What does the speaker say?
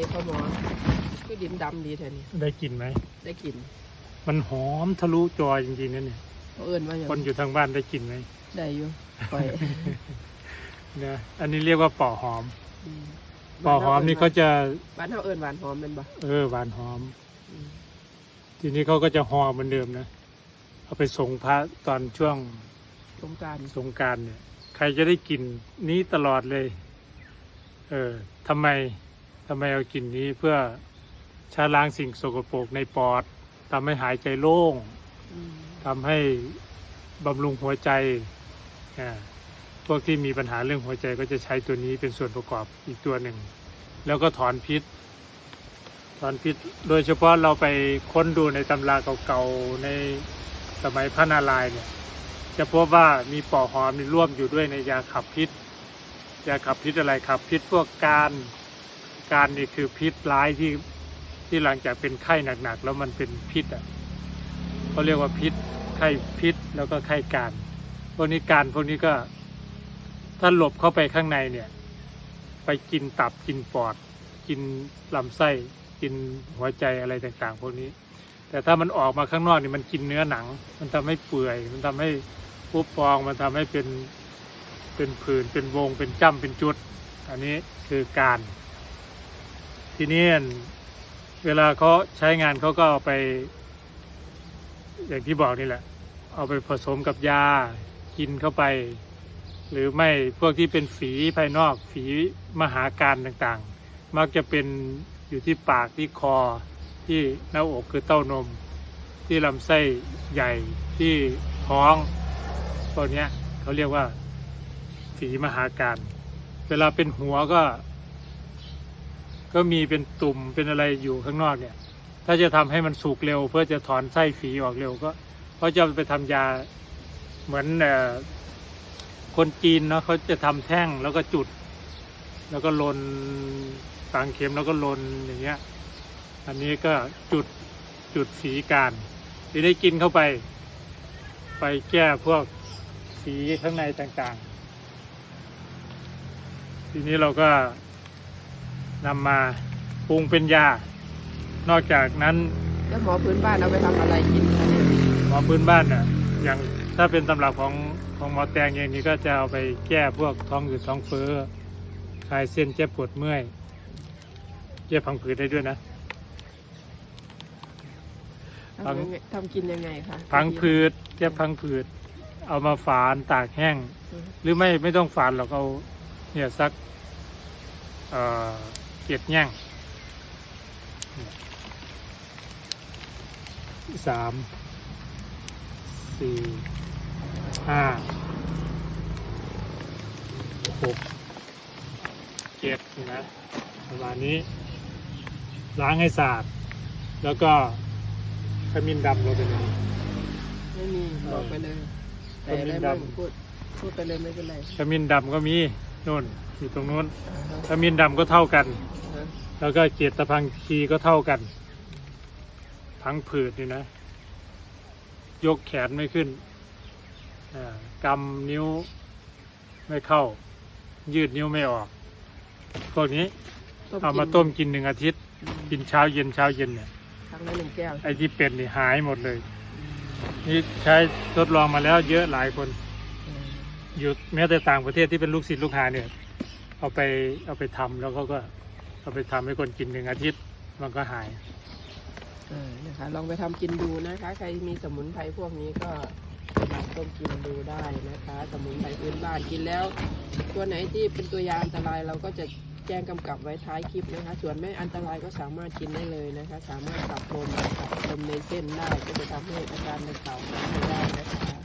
นี้พ่อหมอคือดินดำดีแท้นี่ได้กลิ่นไหม ได้กลิ่น มันหอมทะลุจอจริงๆนะเนี่ยเขาเอิ้นว่าอย่างคนอยู่ทางบ้านได้กลิ่นไหม ได้อยู่ปล่อยนะอันนี้เรียกว่าปอหอมอืมปอหอมนี่เขาจะบ้านเฮาเอิ้นหวานหอมแม่นบ่เออหวานหอมอืมทีนี้เขาก็จะห่อเหมือนเดิมนะ เอาไปส่งพระตอนช่วงสงกรารสงกรารเนี่ย ใครจะได้กลิ่นนี้ตลอดเลย เออทำไม ทำไมเอากลิ่นนี้เพื่อชาล้างสิ่งสกปรกในปอดทำให้หายใจโล่งทำให้บำรุงหัวใจอ่าพวกที่มีปัญหาเรื่องหัวใจก็จะใช้ตัวนี้เป็นส่วนประกอบอีกตัวหนึ่ง แล้วก็ถอนพิษ ถอนพิษ โดยเฉพาะเราไปค้นดูในตำราเก่าๆในสมัยพระนารายณ์เนี่ย จะพบว่ามีปอหอมนี่ร่วมอยู่ด้วยในยาขับพิษ ยาขับพิษอะไรขับพิษพวกการ การนี่คือพิษร้ายที่ที่หลังจากเป็นไข้หนักๆแล้วมันเป็นพิษอะเขาเรียกว่าพิษไข้พิษแล้วก็ไข้การพวกนี้การพวกนี้ก็ถ้าหลบเข้าไปข้างในเนี่ย ไปกินตับกินปอด กินลำไส้ กินหัวใจอะไรต่างๆ พวกนี้ แต่ถ้ามันออกมาข้างนอกนี่มันกินเนื้อหนัง มันทำให้เปื่อย มันทำให้พุบพองมันทำให้เป็นเป็นผื่นเป็นวงเป็นจ้ำเป็นจุด อันนี้คือการ ทีนี้เวลาเขาใช้งานเขาก็เอาไป อย่างที่บอกนี่แหละ เอาไปผสมกับยากินเข้าไป หรือไม่พวกที่เป็นฝีภายนอกฝีมหาการต่างๆ มักจะเป็นอยู่ที่ปากที่คอที่หน้าอกคือเต้านม ที่ลำไส้ใหญ่ที่ท้องตัวเนี้ยเขาเรียกว่าฝีมหาการ เวลาเป็นหัวก็ ก็มีเป็นตุ่มเป็นอะไรอยู่ข้างนอกเนี่ย ถ้าจะทำให้มันสุกเร็ว เพื่อจะถอนไส้ฝีออกเร็วก็เขาจะไปทำยาเหมือนคนจีนเนาะเขาจะทำแท่งแล้วก็จุด แล้วก็ลนฝังเข็มแล้วก็ลนอย่างเงี้ย อันนี้ก็จุดจุดสีการที่ได้กินเข้าไป ไปแก้พวกสีข้างในต่างๆ ทีนี้เราก็ นำมาปรุงเป็นยา นอกจากนั้นแล้วหมอพื้นบ้านเอาไปทำอะไรกินคะเนี่ยหมอพื้นบ้านน่ะอย่างถ้าเป็นตำรับของของหมอแตงเองนี่ก็จะเอาไปแก้พวกท้องอืดท้องเฟ้อคลายเส้นเจ็บปวดเมื่อยแก้พังผืดได้ด้วยนะทำยังไงทำกินยังไงคะพังผืดแก้พังผืด เอามาฝานตากแห้ง อืมหรือไม่ไม่ต้องฝานหรอกเอาเนี่ยสักเอ่อ เจ็ดแง่งสามสี่ห้าหกเจ็ดนี่นะประมาณนี้ ล้างให้สะอาดแล้วก็ขมิ้นดำลงไปเลยไม่มีบอกไปเลย แต่อะไรขมิ้นบ้างดำพูดพูดไปเลยไม่เป็นไรขมิ้นดำก็มี นู่นอยู่ตรงนู้นอ่าฮะขมิ้นดำก็เท่ากันอ่าฮะแล้วก็เกตตะพังคีก็เท่ากันพังผืดนี่นะ ยกแขนไม่ขึ้นอ่ากำนิ้วไม่เข้า ยืดนิ้วไม่ออกพวกนี้เอามาต้มกินหนึ่งอาทิตย์อืมกินเช้าเย็นเช้าเย็นเนี่ยครั้งละหนึ่งแก้วไอ้ที่เป็นนี่หายหมดเลย นี่ใช้ทดลองมาแล้วเยอะหลายคน อยู่แม้แต่ต่างประเทศที่เป็นลูกศิษย์ลูกหาเนี่ย เอาไปเอาไปทำแล้วเขาก็เอาไปทำให้คนกินหนึ่งอาทิตย์มันก็หายเออนะคะลองไปทำกินดูนะคะ ใครมีสมุนไพรพวกนี้ก็มาต้มกินดูได้นะคะ สมุนไพรพื้นบ้านกินแล้ว ตัวไหนที่เป็นตัวยาอันตรายเราก็จะแจ้งกำกับไว้ท้ายคลิปนะคะ ส่วนไม่อันตรายก็สามารถกินได้เลยนะคะ สามารถขับลมขับลมในเส้นได้ก็จะทำให้อาการดังกล่าวหายไปได้นะคะ